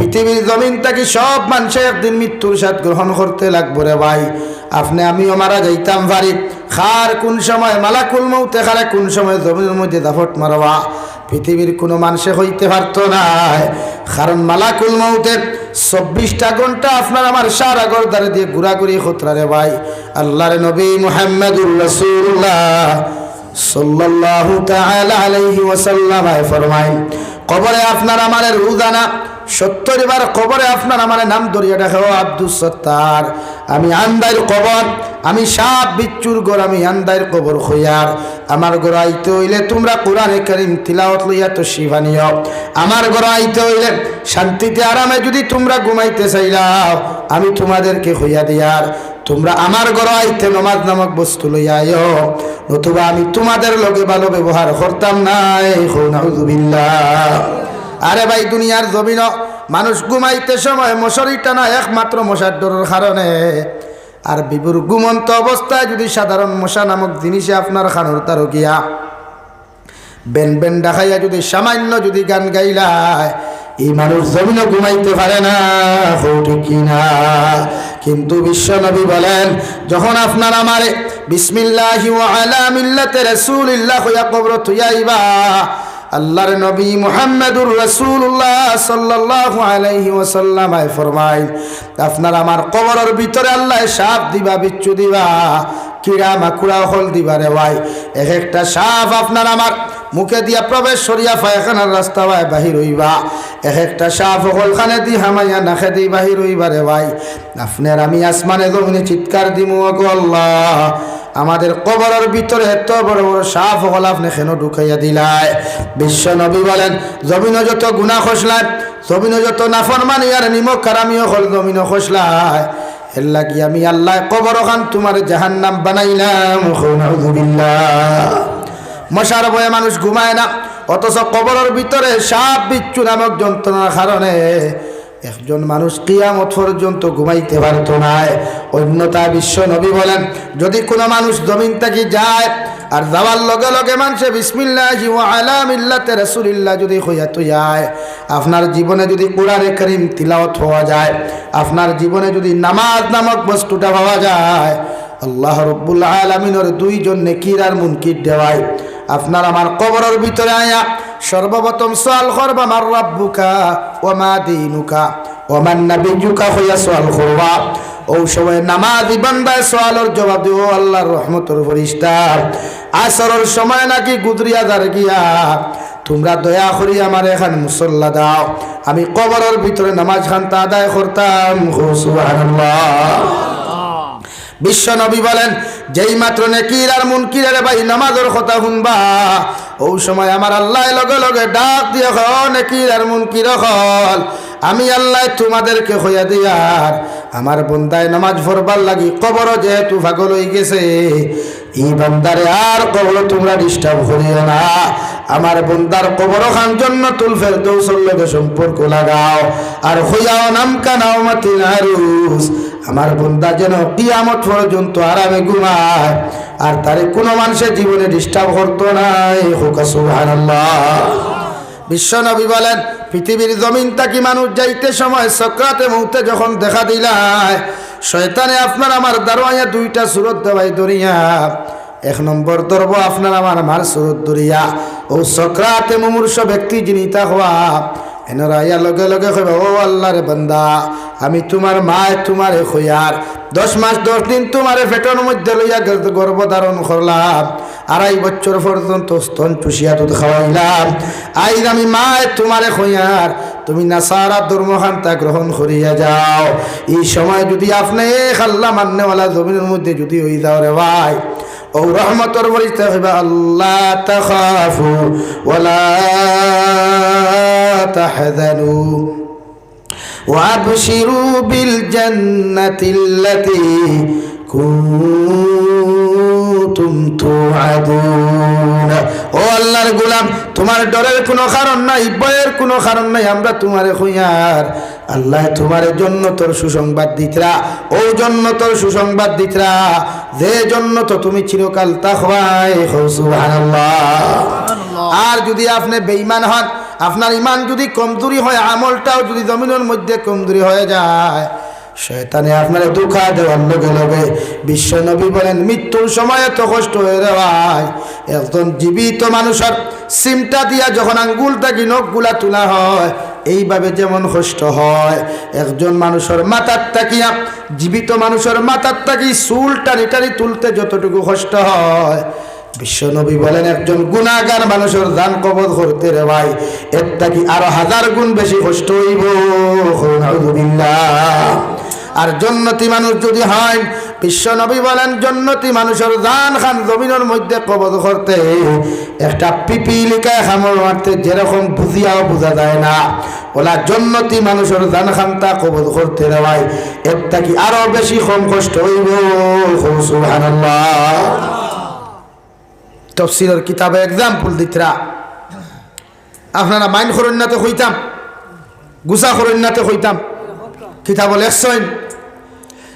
পৃথিবীর জমিন থেকে সব মানুষে একদিন মৃত্যুর সাথ গ্রহণ করতে লাগবো রে ভাই। আপনি, আমিও মারা যাইতাম পারি খার, কোন সময় মালাকুল মৌতে খারে কোন সময় জমিনের মধ্যে দাফট মারবা। পৃথিবীর কোনো মানুষে হইতে পারতো না। কারণ মালাকুল মৌতের চব্বিশটা ঘণ্টা আপনার আমার সারা গরদারে দিয়ে ঘুরাঘুরি খতরা রে ভাই। আল্লাহর নবী মুহাম্মদুর রাসূলুল্লাহ সাল্লাল্লাহু তাআলা আলাইহি ওয়াসাল্লাম ফরমায়, কবরে আপনার আমার রুদানা সত্তর বার কবরে আপনার আমার নাম দরিয়া দেখো আব্দুল সত্তার। আমি আন্দার কবর, আমি সাপ বিচ্ছুর গোর আমি আন্দার কবর হইয়ার। আমার ঘর আইতে হইলে তোমরা কোরআনে করিম তিলাওয়াত লইয়া তো শিবানীয় আমার ঘর আইতে হইলে শান্তিতে আরামে যদি তোমরা ঘুমাইতে চাইলাও, আমি তোমাদেরকে হইয়া দিয়ার। তোমরা আমার ঘর আইতে নমাজ নামক বস্তু লইয়া আইও। নতুবা আমি তোমাদের লগে ভালো ব্যবহার করতাম নাই এই নাউজুবিল্লাহ। আরে ভাই, দুনিয়ার জমিন মানুষ ঘুমাইতে সময় মশারি টানা একমাত্র মশার ডরের কারণে। আর বিবুর ঘুমন্ত অবস্থায় যদি সাধারণ মশা নামক জিনিসে আপনার খানোর তার গিয়া বেন বেন দেখাইয়া যদি সামান্য যদি গান গাইলায়, এই মানুষ জমিনও ঘুমাইতে পারে না ঠিক না কিন্তু বিশ্ব নবী বলেন, যখন আপনার আমারে, বিসমিল্লাহি ওয়া আলা রাসূলিল্লাহ হইয়া কবর তুইয়াইবা আল্লাহর নবী মুহাম্মদুর রাসূলুল্লাহ সাল্লাল্লাহু আলাইহি ওয়াসাল্লাম ফরমাই আপনার আমার কবরের ভিতরে আল্লাহ সাপ দিবা, বিচ্ছু দিবা কিরা মাকুড়া হল দিবা রে ভাই। এক একটা সাপ আপনার আমার মুখে দিয়া প্রবেশ সরিয়া পায়খানার রাস্তা ভাই বাহির হইবা। এক একটা সাপ হলখানে দি হামাইয়া নাখে দি বাহির হইবা রে ভাই। আপনার আমি আসমানে জমিনে চিৎকার দিমু গো আল্লাহ। আমাদের কবরের ভিতরে এত বড় বড় সাপ হল আপনি কেন ঢুকাইয়া দিলায় বিশ্ব নবী বলেন, জমিন যত গুণা খসলায়, জমিন যত নাফর মানি আর নিমক কারামিও হল জমিন খসলায়। এর লাগি আমি আল্লাহ কবর খান তোমার জাহান নাম বানাইলাম মশার বয়ে মানুষ ঘুমায় না। অথচ কবরের ভিতরে সাপ বিচ্ছু নামক যন্ত্রণার কারণে একজন মানুষ কিয়ামত পর্যন্ত ঘুমাইতে পারত না। অন্যতা বিশ্ব নবী বলেন, যদি কোনো মানুষ জমিন থেকে যায় আর যাওয়ার লগে লগে মানুষে বিসমিল্লাহি ওয়া আলা মিল্লাতে রাসূলিল্লাহ যদি হইয়া তো যায়। আপনার জীবনে যদি কোরআনে করিম তিলাওয়াত হওয়া যায়, আপনার জীবনে যদি নামাজ নামক বস্তুটা পাওয়া যায়, আল্লাহ রব্বুল আলমিনের দুইজন নেকির আর মুনকির দেওয়ায় আপনার আমার কবরের ভিতরে আয়া, সর্বপ্রথম সোয়াল করবা, মার রাব্বুকা ও মা দিনুকা ও মান নাবিজুকা হইয়া সোয়াল করবা। ও সময় নামাজি বান্দায় সোয়ালের জবাব দিও আল্লাহর রহমতর ফরিস্তার আসরের সময় নাকি গুদরিয়া দার গিয়া, তোমরা দয়া করি আমার এখান মুসল্লা দাও। আমি কবরের ভিতরে নামাজ খানটা আদায় করতাম। সুবহানাল্লাহ। বিশ্ব নবী বলেন, যেই মাত্র নেকির আর মুনকিরের ভাই নামাজের কথা শুনবা, ও সময় আমার আল্লাহ লগে লগে ডাক দিয়ে হ নেকির আর মুনকির হল। আমি আল্লাহ তোমাদেরকে হইয়া দিয়ার। আমার বন্দায় নামাজ ভরবার লাগি কবর যেহেতু ভাগল হয়ে গেছে, এই বন্দারে আর কবর তোমরা ডিস্টার্ব করিও না। আমার বন্দার কবর খান জন্য তুলফের দৌসর লগে সম্পর্ক লাগাও। আর হইয়াও নাম কানাও মাতি নারুস আমার বন্দা যেন কিয়ামত পর্যন্ত আরামে ঘুমায়, আর তারে কোনো মানুষের জীবনে ডিস্টার্ব করতো না। হোকা, সুবহানাল্লাহ। বিশ্ব নবী বলেন, পৃথিবীর জমিন তাকি মানুষ যাইতে সময় সক্রাতে মুহূর্তে যখন দেখা দিলায়, শয়তানে আপনার আমার দারোয়াইয়া দুইটা সুরত দেওয়াই দরিয়া। এক নম্বর ধরবো আপনার আমার আমার সুরত দরিয়া। ও সক্রাতে মুমূর্ষ ব্যক্তি যিনি তা হওয়া। এনারা লগে লগে কইবা, ও আল্লাহর বান্দা, আমি তোমার মায়, তোমারে খইয়ার দশ মাস, দশ দিন তোমারে পেটের মধ্যে লইয়া গর্ভ ধারণ করলাম। আড়াই বছর পর্যন্ত স্তন চুষিয়া দুধ খাওয়াইলাম। আইজ আমি মায়, তোমারে খইয়ার তুমি না সারা ধর্মখান্তা গ্রহণ করিয়া যাও। এই সময় যদি আপনি খাল্লা মান্যওয়ালা জমিনের মধ্যে যদি হই যাও রে ভাই ও রহমতর বলিতে হইবা আল্লাহ তাখাফু ওয়ালা তাহজানু وابشروا بالجنة التي كنتم توعدون ও আল্লাহর গোলাম তোমার ডরের কোনো কারণ নাই ভয়ের কোনো কারণ নাই আমরা তোমারে খুঁয়ার। আল্লাহ তোমার জন্য তোর সুসংবাদ দিতরা। ও জন্য তোর সুসংবাদ দিতরা। যে জন্য তো তুমি চিরকাল সুবহানাল্লাহ। আর যদি আপনি বেঈমান হন আপনার ইমান যদি কমজোরি হয় আমলটাও যদি জমিনের মধ্যে কমজোরি হয়ে যায় শয়তানে আপনার দুঃখা দেওয়ার লগে লগে বিশ্ব নবী বলেন, মৃত্যুর সময় এত কষ্ট হয়ে দেওয়ায় একজন জীবিত মানুষের সিমটা দিয়া যখন আঙ্গুলটা কি নখগুলা তোলা হয়, এইভাবে যেমন কষ্ট হয়, একজন মানুষের মাথার তাকিয়া, জীবিত মানুষের মাথার তাকি চুল টানি টানি তুলতে যতটুকু কষ্ট হয় বিশ্বনবী বলেন, একজন গুণাগার মানুষের দান কবজ করতে রে ভাই, এর থাকি আরও হাজার গুণ বেশি কষ্ট হইব। আর জন্নতি মানুষ যদি হয় বিশ্বনবী বলেন, জন্নতি মানুষের দান খান জমিনের মধ্যে কবজ করতে, একটা পিপিলিকায় খামর মারতে যেরকম বুঝিয়াও বোঝা যায় না। ওলা জন্নতি মানুষের দান খানটা কবজ করতে ভাই, এর থাকি আরও বেশি কম কষ্ট হইব। তফসিলের কিতাবে এক্সাম্পল দিতরা। আপনারা মাইন খরণ্যাতে হইতাম গুসা খরণ্যাতে হইতাম কিতাব লেখছেন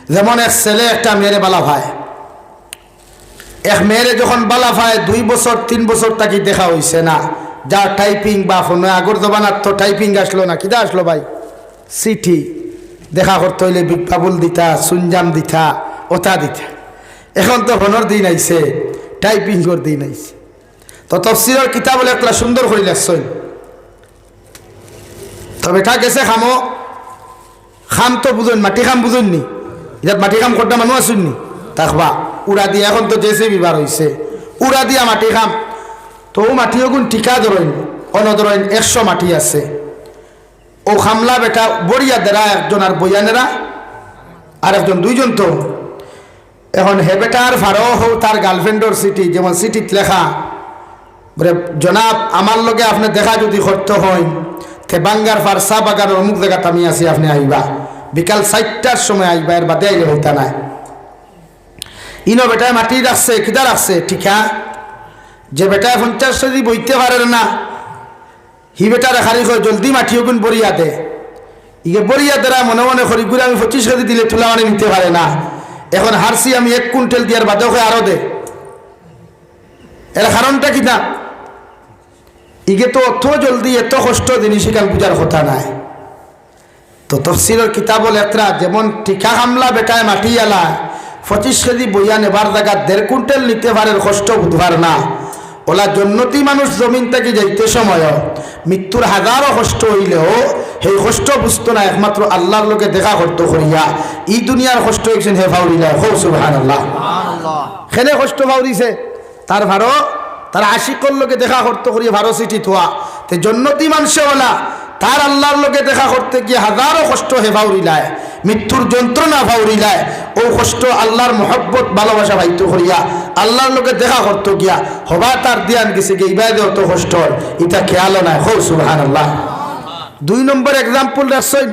যেমন এক ছেলে একটা মেয়েরে বালা ভাই এক মেয়েরে যখন বালা ভাই দুই বছর, তিন বছর তাকে দেখা হইছে না। যা টাইপিং বা ফোনে আগর জবানার তো টাইপিং আসলো না। কিটা আসলো ভাই? চিঠি। দেখা করতে হইলে বিজ্ঞাপন দিতা সুনজাম দিতা ওটা দিতা। এখন তো ফোনের দিন আইছে টাইপিং কর দিন আইছে। তো তফসিলের কিতাব একটা সুন্দর করে লেখছেন তবে তা গেছে খামো। খাম তো বুঝুন মাটি খাম বুঝুন ইয়াত মাটি খাম করতে মানুষ নি? তাকবা উড়া দিয়া এখন তো জেসে বিবার হয়েছে উড়া দিয়া মাটি খাম। তো মাটি গুণ টিকা ধরেন অনধরেন একশো মাটি আছে। ও খামলা বেটা বড়িয়া দেরা একজন আর বইয়ানেরা আর একজন দুইজন তো। এখন হে বেটার ভাড়াও হও তার গার্লফ্রেন্ডর সিটি যেমন সিটিত লেখা, বলে, জনাব আমার লগে আপনি দেখা যদি করতে হয় তে বাঙ্গার ফার চা বাগানের অমুক জায়গাতে আমি আছি, আপনি আইবা বিকাল চারটার সময় আইবা এর বাদে আইলে হইতা নাই। ইনো বেটায় মাটি রাখছে কিতা রাখছে, ঠিকা যে বেটায় পঞ্চাশ যদি বইতে পারে না হি বেটার খালি কয়, জলদি মাটি ওগুন বরিয়া দে ইগে বরিয়া দেরা মনে মনে করি ঘুরে আমি পঁচিশ কেজি দিলে তুলা মানে নিতে পারে না। এখন হারসি আমি এক কুইন্টাল দিয়ার বাদে হয় আরও দে। এর কারণটা কি না? ইগে তো অত জলদি এত কষ্ট জিনিস কাল বুঝার কথা নাই। তো তফসিলের কিতাবল লেত্রা যেমন টিকা হামলা বেটায় মাটি এলা পঁচিশ কেজি বইয়া নেবার জায়গা দেড় কুইন্টাল নিতে পারে কষ্ট বুধবার না। ওলা জন্নতি মানুষ জমিন থেকে যাইতে সময় মৃত্যুর হাজারো কষ্ট হইলেও সেই কষ্ট বুঝতো না একমাত্র আল্লাহর লোকে দেখা করতো করিয়া ই দুনিয়ার কষ্ট একজন হে ফাউরিলা হো সুবহান আল্লাহ খেলে কষ্ট ফাউরিছে তার ভারো তার আশিকর লোকে দেখা করতে করিয়া ভারো সিটি থোয়া তে জন্নতি মানুষে ওলা তার আল্লাহর লোকে দেখা করতে গিয়ে হাজারো কষ্ট হে ফাউরিলায় মৃত্যুর যন্ত্রণা ফাউরিলায় ও কষ্ট আল্লাহর মহব্বত, ভালোবাসা ভাইত করিয়া আল্লাহর লোকে দেখা করতে গিয়া হবা তার দিয়ান গেছে গিয়ে ইবাদে অত কষ্ট ইটা খেয়ালও নাই। হো সুবহান আল্লাহ দুই নম্বর এক্সাম্পল রাখছেন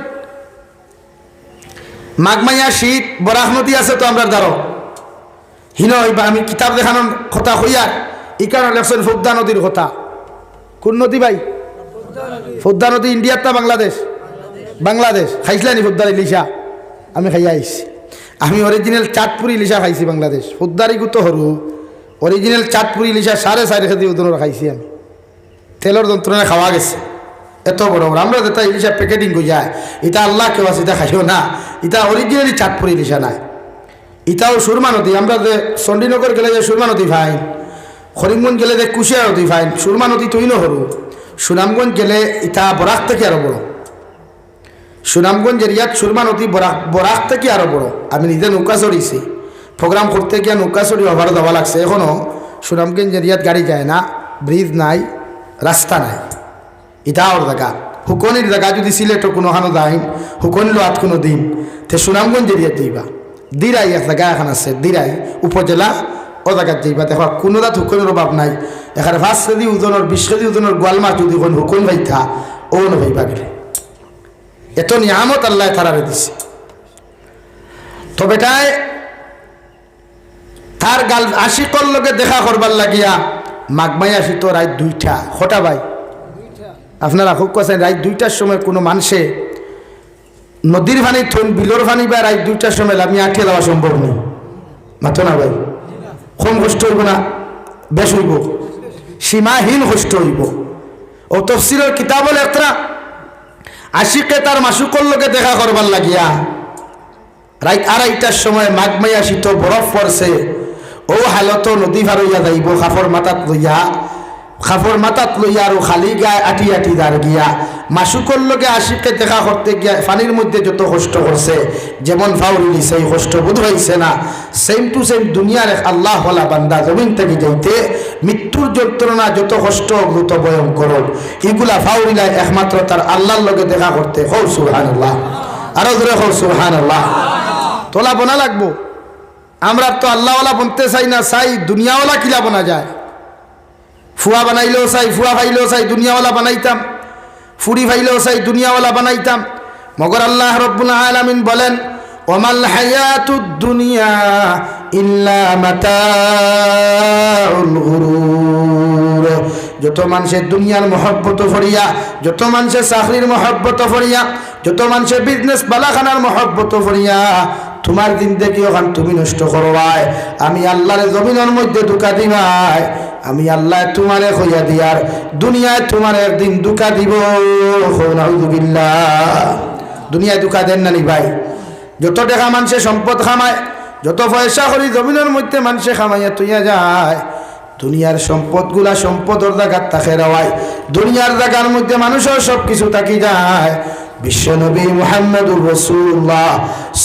মাঘমাইয়া শীত, বরাহ নদী আছে তো আমরা ধরো। হিন হইবা, আমি কিতাব দেখানোর কথা হইয়া ই কারণে লেখছেন ফুদ্দা নদীর কথা। কোন নদী ভাই? ফুদ্দা নদী ইন্ডিয়ার তা বাংলাদেশ। বাংলাদেশ খাইছিলানি ফুদ্দার ইলিশা? আমি খাই আইছি আমি অরিজিনাল চাঁদপুরি ইলিশা খাইছি বাংলাদেশ। ফুদ্দারি গুতো সরু অরিজিনাল চাঁদপুরি ইলিশা সাড়ে চারি খেতে ওজনের খাইছি আমি। তেলের যন্ত্রণায় খাওয়া গেছে। এত বড়। বড় আমরা যেটা ইলিশা প্যাকেটিং করি যায়। এটা আল্লাহ কেউ আছে এটা খাইও না। এটা অরিজিনালি চাঁদপুরি ইলিশা নাই। ইটাও সুরমা নদী। আমরা যে চণ্ডীনগর গেলে যে সুরমা নদী ভাই করিমগঞ্জ গেলে যে কুশিয়া নদী ভাই সুরমা নদী তুই সরু সুনামগঞ্জ গেলে ইটা বরাক থেকে আরও বড়। সুনামগঞ্জ এরিয়াত সুরমা নদী বরাক বরাক থেকে আরও বড়। আমি নিজে নৌকা চড়িছি প্রোগ্রাম করতে গিয়ে নৌকা চড়ি ওভার দেওয়া লাগছে। এখনও সুনামগঞ্জ এরিয়াত গাড়ি যায় না, ব্রিজ নাই রাস্তা নাই। এটা ওর জায়গা হুকনির জায়গা যদি সিলেটও কোনোখানো যায় হুকনির হাত কোনো দিন তে সুনামগঞ্জ এরিয়াত যাইবা। দিরাই এক জায়গা এখন আছে দিরাই উপজেলা ও জায়গাত যাইবা। দেখো কোনো দাঁত হুকনের অভাব নাই। এখানে পাঁচ কেজি ওজনের বিশ কেজি ওজনের গোয়াল মাছ যদি কোন হুকন ভাইতা ও ভাইবা গেলে এত নিয়ামত আল্লাহ তারারে দিছে। তো বেটায় তার গাল আশিকর লগে দেখা করবার লাগিয়া মাঘমাই আসি তো রাত দুইটা হটা ভাই আপনারা খুব কাছেন রাত দুইটার সময় কোনো মানুষে নদীর পানি থন বিলর পানি বা রাত দুইটার সময় আমি আঠিয়ে দেওয়া সম্ভব নেই। মাথো না ভাই কম কষ্ট হইব না বেশ হইব। সীমাহীন হুষ্ট হইব। ও তফসিলের কিতাবল একটা আশিকে তার মাসুকর লোকে দেখা করবার লাগিয়া, রাইত আড়াইটার সময় মাঘ মাইয়া শীত বরফ পড়ছে, ও হালত নদী ভার হইয়া যাইব খাফর মাথাত লইয়া খাফর মাথাত লইয়া আর খালি গায়ে আটি আটি দাঁড় গিয়া। মাসুকর লোকে আশিকে দেখা করতে গিয়া পানির মধ্যে যত কষ্ট করছে যেমন ফাউরি সেই কষ্ট বোধ হয়েছে না। সেম টু সেম দুনিয়ার এক আল্লাহ হলা বান্দা জমিন থেকে যাইতে মৃত্যুর যন্ত্রণা যত কষ্ট দ্রুত ভয়ঙ্কর এগুলা ফাউরিলা একমাত্র তার আল্লাহর লগে দেখা করতে হৌ সুহান আল্লাহ আরও ধরে হৌ সুহান আল্লাহ তোলা বোনা লাগবো। আমরা তো আল্লাহওয়ালা বনতে চাই না, চাই দুনিয়াওয়ালা কিলা বোনা যায়। ফুয়া বানাইলেও চাই, ফুয়া ফাইলেও চাই, দুনিয়াওয়ালা বানাইতাম। ফুরি ফাইলেও চাই, দুনিয়াওয়ালা বানাইতাম। মগর আল্লাহ রব্বুল আলামিন বলেন, ওমাল হায়াতুদ দুনিয়া ইল্লা যত মানুষের দুনিয়ার মহব্বত ফরিয়া, যত মানুষের চাকরির মহব্বত ফরিয়া, যত মানুষের বিজনেস বালাখানার মহব্বত ফরিয়া, তোমার দিন দেখি ওখান তুমি নষ্ট করবাই আমি আল্লাহর জমিনের মধ্যে ঢুকা দিবাই আমি আল্লাহ তোমারে হইয়া দিয়ার দুনিয়ায় তোমার একদিন দুকা দিব। দুনিয়ায় দুকা দেন না নি ভাই। যত টাকা মানুষে সম্পদ খামায়, যত পয়সা করি জমিনের মধ্যে মানুষে খামাইয়া তুইয়া যায়। দুনিয়ার সম্পদগুলা সম্পদর জায়গার তাকে রাওয়ায়। দুনিয়ার জায়গার মধ্যে মানুষের সব কিছু থাকি যায়। বিশ্বনবী মুহাম্মদুর রাসূলুল্লাহ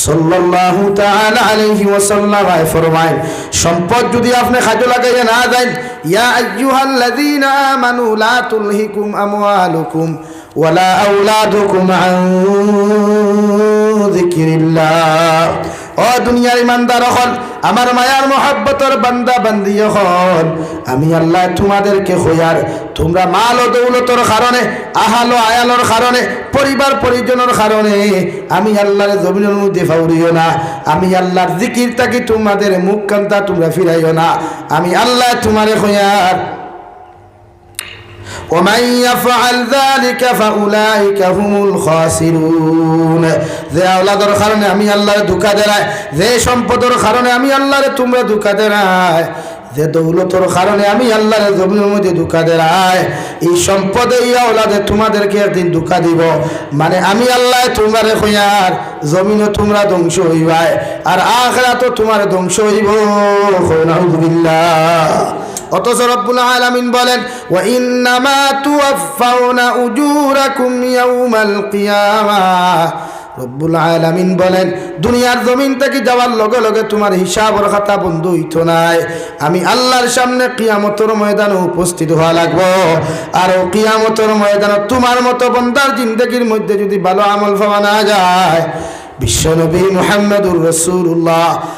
সাল্লাল্লাহু তাআলা আলাইহি ওয়াসাল্লাম ফরমায়, সম্পদ যদি আপনি লাগাইয়া না দেন, ইয়া আইয়ুহাল্লাযীনা আমানু লা তুলহিকুম আমওয়ালুকুম ওয়ালা আওলাদুকুম আন যিকরিল্লাহ। ও দুনিয়ার ইমানদার হল আমার মায়ার মহাব্বতর বান্দা বান্দি হল আমি আল্লাহ তোমাদেরকে হইয়ার, তোমরা মাল ও দৌলতর কারণে, আহালো আয়ালোর কারণে, পরিবার পরিজনের কারণে, আমি আল্লাহর জমিনের মধ্যে ফাউরিও না। আমি আল্লাহর জিকির তাকি তোমাদের মুখ কান্তা তোমরা ফিরাইও না। আমি আল্লাহ তোমারে হইয়ার। ومن يفعل ذلك فأولئك هم الخاسرون যে আওলাদর কারণে আমি আল্লাহর দুঃখা দেরায় যে সম্পদের কারণে আমি আল্লাহরে তোমরা দুঃখা দেরায় যে দৌলতর কারণে আমি আল্লাহর জমিনের মধ্যে দুঃখা দেরায় এই সম্পদে এই আওলাদে তোমাদেরকে একদিন দুঃখা দিব। মানে আমি আল্লাহ তোমারে হইয়ার জমিনও তোমরা ধ্বংস হইবাই, আর আখরা তো তোমার ধ্বংস হইব। নাউযুবিল্লাহ অথচ রব্বুল আলামিন বলেন, ওয়া ইন্নামা তুওয়াফাউনা উজুরাকুম ইয়াউমাল কিয়ামাহ রব্বুল আলামিন বলেন, দুনিয়ার জমিন থেকে যাওয়ার লগে লগে তোমার হিসাবর খাতা বন্ধ হইতো নাই। আমি আল্লাহর সামনে কিয়ামতর ময়দানে উপস্থিত হওয়া লাগব। আর ও কিয়ামতর ময়দানে তোমার মতো বন্দার জিন্দগির মধ্যে যদি ভালো আমল পাওয়া না যায়, বিশ্বনবী মুহাম্মদুর রসুল্লাহ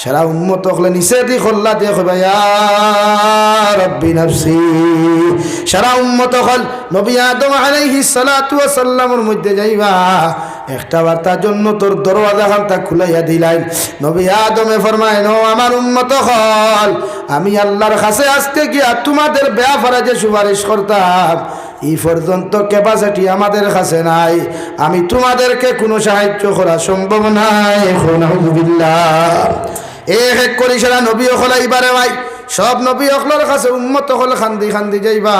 সারা উম্মত হলে নিষেধই খোল্লা দিয়ে কইবা রব্বি সারা উম্মত হল নবী আদম আলাইহিস সালাতু ওয়াস সালামের মধ্যে যাইবা। একটা বার্তার জন্য তোর দরওয়াজা খানটা খুলাইয়া দিলাই নবী আদমে ফরমায় নো আমার উম্মত হল আমি আল্লাহর কাছে আসতে গিয়া তোমাদের বেয়াফারা যে সুপারিশ করতাম। এই পর্যন্ত ক্যাপাসিটি আমাদের কাছে নাই। আমি তোমাদেরকে কোনো সাহায্য করা সম্ভব নাই। এক এক করি সেরা নবী অকল এইবারে ভাই। সব নবী অকলের কাছে উন্মত হল খান্দি খান্দি যাইবা।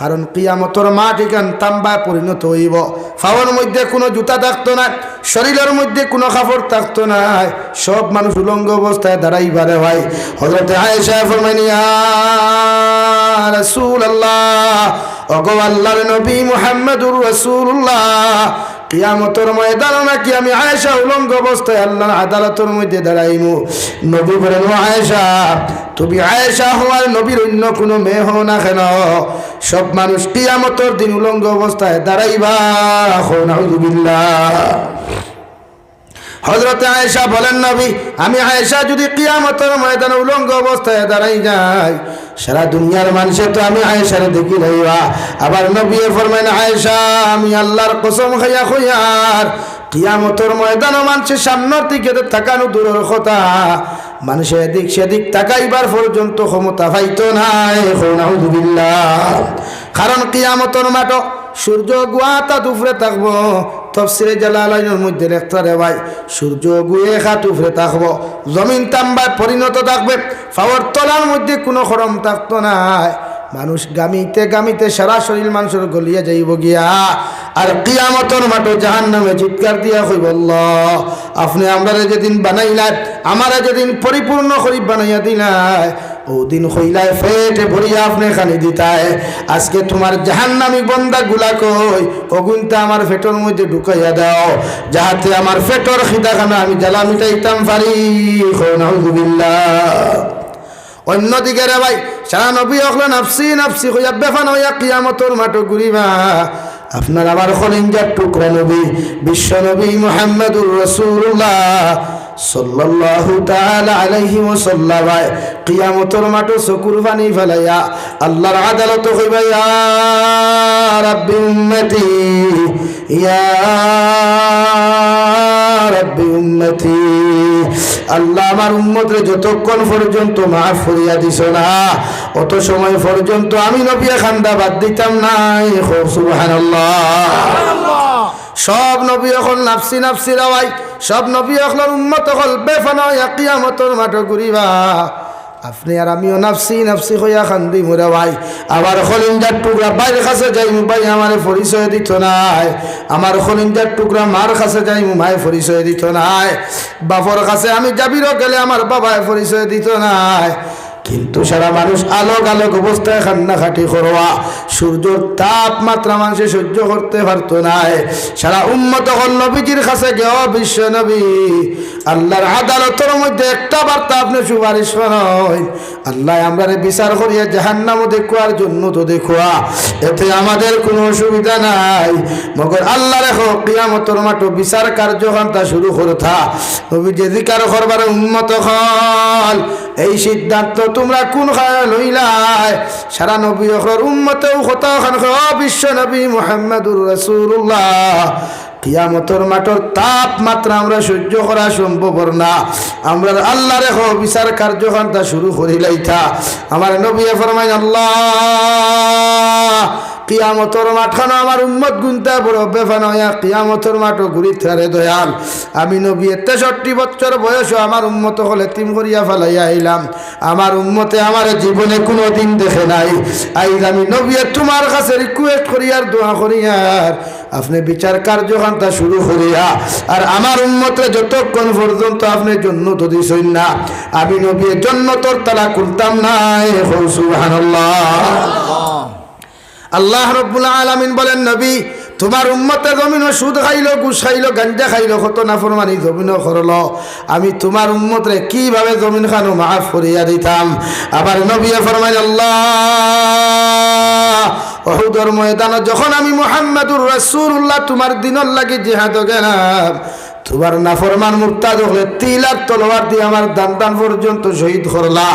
কারণ কিয়ামতর মাঠ এখান তাম্বা পরিণত হইব। ফাওয়ার মধ্যে কোনো জুতা থাকতো না, শরীরের মধ্যে কোনো কাপড় থাকতো না। সব মানুষ উলঙ্গ অবস্থায় দাঁড়াইবারে ভাই। হজরতে আয়েশা ফরমানিয়া রাসূল আল্লাহ অগো আল্লাহর নবী মুহাম্মদুর রাসূলুল্লাহ কিয়ামতর ময়দান নাকি আমি আয়েশা উলঙ্গ অবস্থায় আল্লাহর আদালতের মধ্যে দাঁড়াইমু। নবী বলেন আয়েশা, তুমি আয়েশা হওয়ার নবীর অন্য কোনো মেয়ে হও না কেন? সব মানুষ কিয়ামতর দিন উলঙ্গ অবস্থায় দাঁড়াইবা। হো নাউযুবিল্লাহ হজরতে আয়েশা বলেন, নবী, আমি আয়েশা যদি কিয়ামতের ময়দানে উলঙ্গ অবস্থায় দাঁড়াই যাই, সারা দুনিয়ার মানুষে তো আমি আয়েশারে দেখি রইবা আবার নবী ফরমাইন, আয়েশা, আমি আল্লাহর কসম খাইয়া খুইয়ার কিয়ামতর ময়দানও মানুষের সামনের দিকে তো তাকানো দূরের কথা। মানুষের এদিক সেদিক তাকাইবার পর্যন্ত ক্ষমতা পাইতো নাই কারণ কিয়ামতর মাঠ সূর্য গুয়াতা দুপুরে থাকব তফসিরে জালালাইনের মধ্যে লেখতারে ভাই, সূর্য গুয়ে খাত উপরে থাকব, জমিন তাম্বায় পরিণত থাকবে, ফাওয়ার তলার মধ্যে কোনো খরম থাকতো নাই মানুষ গামিতে গামিতে সারা শরীর মানুষের গলিয়া যাইব গিয়া। আর কিয়ামতর মাঠে জাহান নামে চিৎকার দিয়া হইব আল্লাহ, আপনি আমরা যেদিন বানাইলাই আমারা যেদিন পরিপূর্ণ করি বানাইয়া দিলাই ও দিন হইলাই ফেটে ভরিয়া আপনি খানি দিতায়। আজকে তোমার জাহান্নামি বন্দা গুলা কই? অগুনটা আমার ফেটর মধ্যে ঢুকাইয়া দাও। যাহাতে আমার ফেটর খিদাখানা আমি জ্বালা মিটাইতাম পারি অন্যদিকে রে ভাই সারা নবী অখল নাফসি নাফসি হইয়া বেফান হইয়া কিয়ামতর মাঠো ঘুরিবা। আপনার আবার খলিঞ্জার টুকরা নবী, বিশ্ব নবী মোহাম্মদুর রসুল্লাহ সাল্লাল্লাহু ফেলাইয়া আদালত ইয়া আল্লাহ আমার যতক্ষণ পর্যন্ত মাফ করিয়া দিছ না, অত সময় পর্যন্ত আমি নবিয়া খান্দা বাদ দিতাম নাই, সুবহানাল্লাহ। সব নবী এখন নাফসি নাফসি রাওয়াই সব নবী এখন উম্মত হল বেফানা কিয়ামতর মাঠ ঘুরিবা। আপনি আর আমিও নাফসি নাফসি হইয়া খান্দি মুরে ভাই। আবার খলিঞ্জার টুকরা বাইরের কাছে যাই ভাই, আমার পরিচয় দিত নাই। আমার খলিঞ্জার টুকরা মার কাছে যাই মাই পরিচয় দিত নাই। বাপর কাছে আমি যাবিরও গেলে আমার বাবায় পরিচয় দিত নাই। কিন্তু সারা মানুষ আলোক আলোক অবস্থায় খান্নাখাটি করোয়া। সূর্যর তাপমাত্রা মানুষে সহ্য করতে পারতো নাই সারা উম্মত হল নবীজির কাছে গেও বিশ্ব নবী। আল্লাহর আদালতের মধ্যে একটা বার্তা আপনি সুপারিশ করেন। আল্লাহ আমরা বিচার করিয়া জাহান্নাম দেখুয়ার জন্য তো দেখুয়া। এতে আমাদের কোনো অসুবিধা নাই। মগর আল্লাহ রেখো কিয়ামতর মাঠো বিচার কার্যকান্তা শুরু করতা। নবী যে দিকার করবার উন্মত হল এই সিদ্ধান্ত তোমরা কোন খায় সারা নবী অখর উম্মতেও বিশ্ব নবী মোহাম্মদুর রসুল্লাহ কিয়ামতর মাঠর তাপমাত্রা আমরা সহ্য করা সম্ভব না। আমরা আল্লাহ রেখো বিচার কার্যকান্তা শুরু করিলাইতা। আমার নবী ফরমাই আল্লাহ কিয়ামতর মাঠখানো আমার উম্মত গুনতে বড় বেফান হইয়া কিয়ামতর মাঠও ঘুরি থারে দয়াল। আমি নবী, তেষট্টি বছর বয়স আমার উম্মত হলে তিম করিয়া ফেলাইয়া আইলাম। আমার উম্মতে আমার জীবনে কোনো দিন দেখে নাই। আইজ আমি নবী তোমার কাছে রিকুয়েস্ট করিয়ার দোয়া করিয়ার আপনি বিচার কার্যকান্তা শুরু করিয়া আর আমার উন্মতে যতক্ষণ পর্যন্ত আপনি জন্য তো দিছেন না, আমি নবী জন্য তোর তালা করতাম নাই। সুবহানাল্লাহ। আল্লাহ রব্বুল আলামিন বলেন, নবী, তোমার উম্মতে জমিন সুদ খাইলো, ঘুষ খাইলো, গাঞ্জা খাইলো, কত নাফরমানি জমিন করল। আমি তোমার উম্মতরে কীভাবে জমিন খানো মাফ করিয়া দিতাম। আবার নবী ফরমাইল আল্লাহ অহুদর ময়দান যখন আমি মোহাম্মদুর রাসূলুল্লাহ, তোমার দিনর লাগি জিহাদ গেলাম তোমার নাফরমান মুরতাদ হলে তিলার তলোয়ার দিয়ে আমার দান দান পর্যন্ত শহীদ করলা।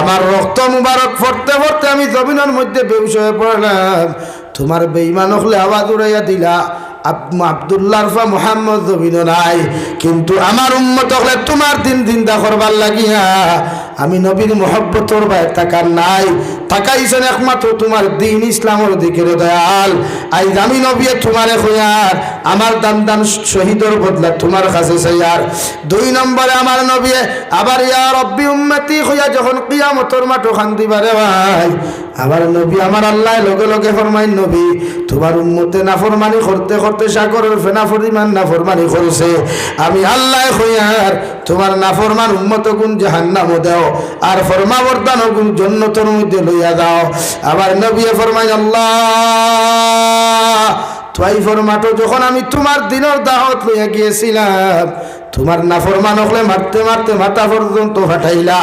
আমার রক্ত মুবারক ফরতে ফরতে আমি জমিনের মধ্যে হয়ে পড়লাম। তোমার বেইমান হলে আওয়াজ উড়াইয়া দিলা আবদুল্লাহ ফা মোহাম্মদ জমিন নাই। কিন্তু আমার উন্মত হলে তোমার দিন দিনদা করবার লাগিয়া আমি নবীর মহব্বতর ভাই তাকার নাই। তাকাইছেন একমাত্র তোমার দিন ইসলামের দিকে দয়াল। আই আমি নবী তোমারে হইয়ার আমার দান দান শহীদর বদলা তোমার কাছে চাইয়ার দুই নম্বরে আমার নবী আবার ইয়ার রব্বি উম্মতি হইয়া যখন কিয়ামতর মাঠো খান দিবারে ভাই। আমার নবী আমার আল্লাহ লগে লগে ফরমাই নবী, তোমার উম্মতে নাফরমানি করতে করতে সাগরের ফেনা ফরিমান নাফরমানি করেছে। আমি আল্লাহ হইয়ার তোমার নাফরমান উম্মত গুণ জাহান্নাম দেও। আর ফরমা বর্দান গুণ জন্নতর মধ্যে লইয়া দাও আবার নবী ফরমাই আল্লাহ তোয়াইফর মাঠো যখন আমি তোমার দিনের দাওয়াত লইয়া গিয়েছিলাম, তোমার নাফরমান হলে মারতে মারতে মাথা পর্যন্ত ফাটাইলা।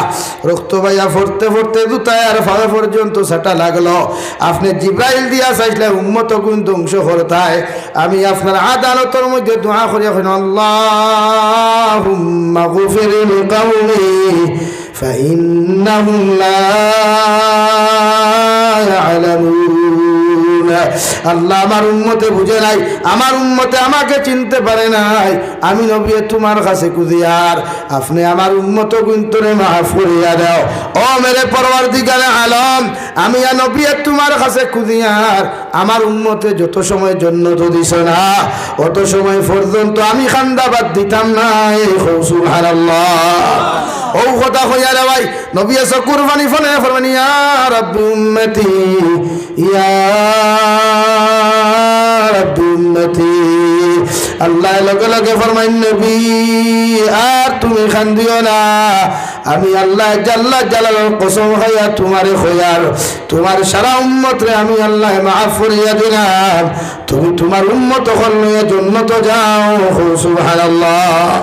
রক্ত বাইয়া ফরতে ফরতে দুতায় আর ফাওয়া পর্যন্ত সেটা লাগল। আপনি জিব্রাইল দিয়া চাইলে উম্মত গুণ ধ্বংস করতায়। আমি আপনার আদালতের মধ্যে দোয়া করি, এখন আল্লাহ فإنهم لا يعلمون আল্লাহ আমার উম্মতে বুঝে নাই আমার উম্মতে আমাকে চিনতে পারে নাই আমি নবী তোমার কাছে কুদিয়ার আপনি আমার উম্মত গুন্তরে মাফ করিয়া দাও ও মেরে পরবার দিগারে আলম আমি আর নবী তোমার কাছে কুদিয়ার আমার উম্মতে যত সময় জন্য তো দিছ না অত সময় পর্যন্ত আমি খান্দাবাদ দিতাম না এই সুবহান ও কথা হইয়া রে ভাই, নবী এসে কুরবানি ফলে ফরমানি, ইয়া রাব্বি উম্মতি, ইয়া রাব্বি উম্মতি। আল্লাহ লগে লগে ফরমাই নবী, আর তুমি খান দিও না। আমি আল্লাহ জাল্লা জালাল কসম খাইয়া তোমারে খয়ার, তোমার সারা উম্মত রে আমি আল্লাহ মাফ করিয়া দিলাম। তুমি তোমার উম্মত হল জন্নত যাও, সুবহানাল্লাহ।